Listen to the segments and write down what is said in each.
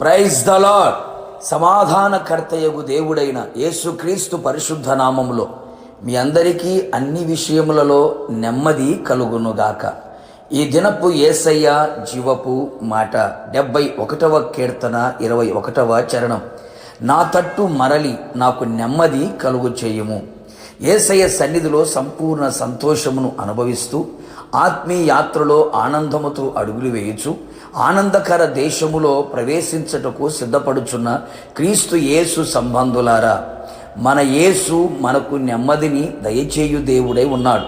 Praise the lord సమాధానకర్తయగు దేవుడైన యేసుక్రీస్తు పరిశుద్ధ నామములో మీ అందరికీ అన్ని విషయములలో నెమ్మది కలుగునుగాక. ఈ దినపు ఏసయ్య జీవపు మాట డెబ్బై ఒకటవ కీర్తన ఇరవై ఒకటవ చరణం. నా తట్టు మరలి నాకు నెమ్మది కలుగు చేయుము ఏసయ్య సన్నిధిలో సంపూర్ణ సంతోషమును అనుభవిస్తూ ఆత్మీయాత్రలో ఆనందముతో అడుగులు వేయుచు ఆనందకర దేశములో ప్రవేశించటకు సిద్ధపడుచున్న క్రీస్తు యేసు సంబంధులారా మన యేసు మనకు నెమ్మదిని దయచేయు దేవుడై ఉన్నాడు.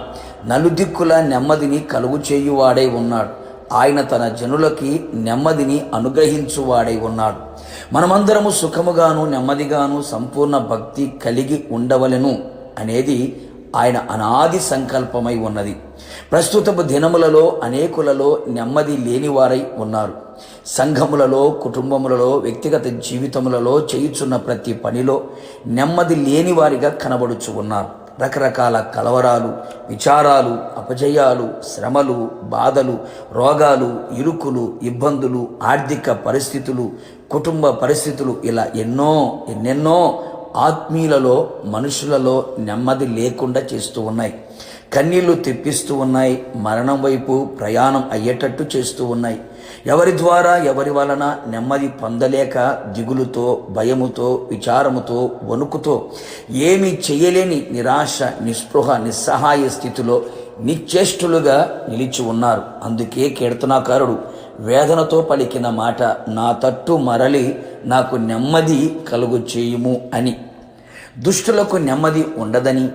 నలుదిక్కుల నెమ్మదిని కలుగు చేయువాడై ఉన్నాడు. ఆయన తన జనులకి నెమ్మదిని అనుగ్రహించువాడై ఉన్నాడు. మనమందరము సుఖముగాను నెమ్మదిగాను సంపూర్ణ భక్తి కలిగి ఉండవలెను అనేది ఆయన అనాది సంకల్పమై ఉన్నది. ప్రస్తుతపు దినములలో అనేకులలో నెమ్మది లేనివారై ఉన్నారు. సంఘములలో కుటుంబములలో వ్యక్తిగత జీవితములలో చేయుచున్న ప్రతి పనిలో నెమ్మది లేనివారిగా కనబడుచు ఉన్నారు. రకరకాల కలవరాలు విచారాలు అపజయాలు శ్రమలు బాధలు రోగాలు ఇరుకులు ఇబ్బందులు ఆర్థిక పరిస్థితులు కుటుంబ పరిస్థితులు ఇలా ఎన్నో ఎన్నెన్నో ఆత్మీయులలో మనుషులలో నెమ్మది లేకుండా చేస్తూ ఉన్నాయి. కన్నీళ్ళు తెప్పిస్తూ ఉన్నాయి. మరణం వైపు ప్రయాణం అయ్యేటట్టు చేస్తూ ఉన్నాయి. ఎవరి ద్వారా ఎవరి వలన నెమ్మది పొందలేక దిగులుతో భయముతో విచారముతో వణుకుతో ఏమీ చేయలేని నిరాశ నిస్పృహ నిస్సహాయ స్థితిలో నిశ్చేష్టులుగా నిలిచి ఉన్నారు. అందుకే కీర్తనాకారుడు వేదనతో పలికిన మాట నా తట్టు మరలి నాకు నెమ్మది కలుగు చేయుము అని. దుష్టులకు నెమ్మది ఉండదని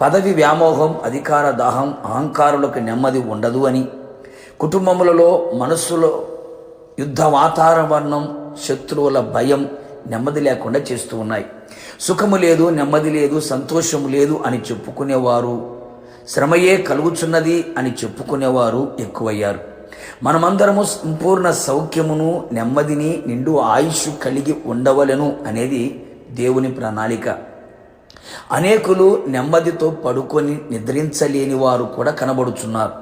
పదవి వ్యామోహం అధికార దాహం అహంకారులకు నెమ్మది ఉండదు అని. కుటుంబములలో మనస్సులో యుద్ధ వాతావరణం శత్రువుల భయం నెమ్మది లేకుండా చేస్తూ ఉన్నాయి. సుఖము లేదు నెమ్మది లేదు సంతోషము లేదు అని చెప్పుకునేవారు. శ్రమయే కలుగుచున్నది అని చెప్పుకునేవారు ఎక్కువయ్యారు. మనమందరము సంపూర్ణ సౌఖ్యమును నెమ్మదిని నిండు ఆయుష్ కలిగి ఉండవలను అనేది దేవుని ప్రణాళిక. అనేకులు నెమ్మదితో పడుకొని నిద్రించలేని వారు కూడా కనబడుచున్నారు.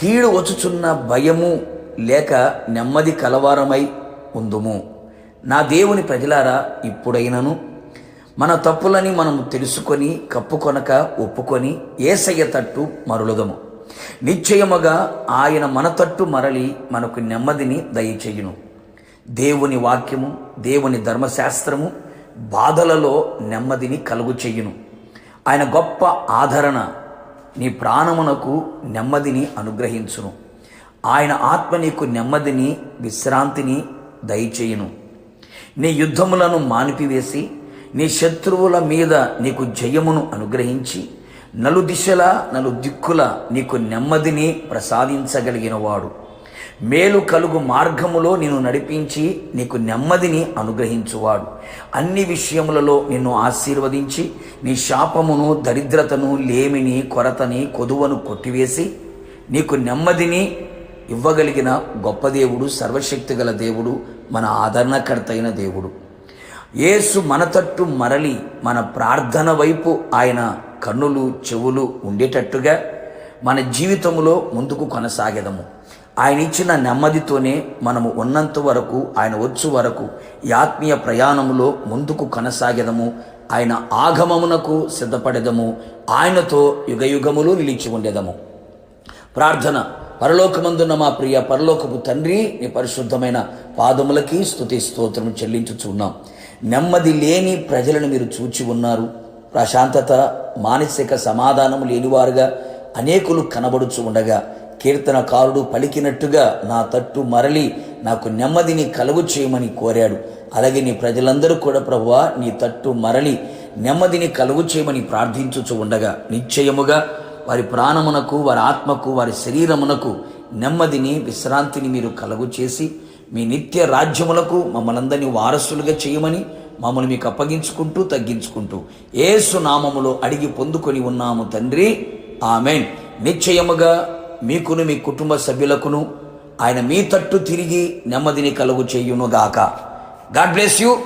కీడు వచ్చుచున్న భయము లేక నెమ్మది కలవారమై ఉందుము. నా దేవుని ప్రజలారా ఇప్పుడైనను మన తప్పులని మనము తెలుసుకొని కప్పుకొనక ఒప్పుకొని ఏసయ్య తట్టు మరులుదము నిశ్చయముగా ఆయన మన తట్టు మరలి మనకు నెమ్మదిని దయచేయును. దేవుని వాక్యము దేవుని ధర్మశాస్త్రము బాధలలో నెమ్మదిని కలుగు చెయ్యును ఆయన గొప్ప ఆదరణ నీ ప్రాణమునకు నెమ్మదిని అనుగ్రహించును. ఆయన ఆత్మ నీకు నెమ్మదిని విశ్రాంతిని దయచేయును. నీ యుద్ధములను మానిపివేసి నీ శత్రువుల మీద నీకు జయమును అనుగ్రహించి నలు దిశల నలు దిక్కుల నీకు నెమ్మదిని ప్రసాదించగలిగినవాడు. మేలు కలుగు మార్గములో నిన్ను నడిపించి నీకు నెమ్మదిని అనుగ్రహించువాడు. అన్ని విషయములలో నిన్ను ఆశీర్వదించి నీ శాపమును దరిద్రతను లేమిని కొరతని కొదువను కొట్టివేసి నీకు నెమ్మదిని ఇవ్వగలిగిన గొప్ప దేవుడు సర్వశక్తి గల దేవుడు మన ఆదరణకర్త అయిన దేవుడు. యేసు మన తట్టు మరలి మన ప్రార్థన వైపు ఆయన కన్నులు చెవులు ఉండేటట్టుగా మన జీవితంలో ముందుకు కొనసాగెదము. ఆయన ఇచ్చిన నెమ్మదితోనే మనము ఉన్నంత వరకు ఆయన వచ్చు వరకు ఈ ఆత్మీయ ప్రయాణములో ముందుకు కొనసాగెదము. ఆయన ఆగమమునకు సిద్ధపడెదము. ఆయనతో యుగయుగములు నిలిచి ఉండేదము. ప్రార్థన పరలోకమందున్న మా ప్రియ పరలోకపు తండ్రి నీ పరిశుద్ధమైన పాదములకి స్తుతి స్తోత్రం చెల్లించుచున్నాం. నెమ్మది లేని ప్రజలను మీరు చూచి ఉన్నారు. ప్రశాంతత మానసిక సమాధానం లేనివారుగా అనేకులు కనబడుచు ఉండగా కీర్తనకారుడు పలికినట్టుగా నా తట్టు మరలి నాకు నెమ్మదిని కలుగు చేయమని కోరాడు. అలాగే నీ ప్రజలందరూ కూడా ప్రభువా నీ తట్టు మరలి నెమ్మదిని కలుగు చేయమని ప్రార్థించుచు ఉండగా నిశ్చయముగా వారి ప్రాణమునకు వారి ఆత్మకు వారి శరీరమునకు నెమ్మదిని విశ్రాంతిని మీరు కలుగు చేసి మీ నిత్య రాజ్యములకు మమ్మల్ందరినీ వారసులుగా చేయమని మమ్మల్ని మీకు అప్పగించుకుంటూ తగ్గించుకుంటూ. ఏసు నామములో అడిగి పొందుకొని ఉన్నాము తండ్రి. ఆమెన్. నిశ్చయముగా మీకును మీ కుటుంబ సభ్యులకును ఆయన మీ తట్టు తిరిగి నెమ్మదిని కలుగు చేయునుగాక. God bless you.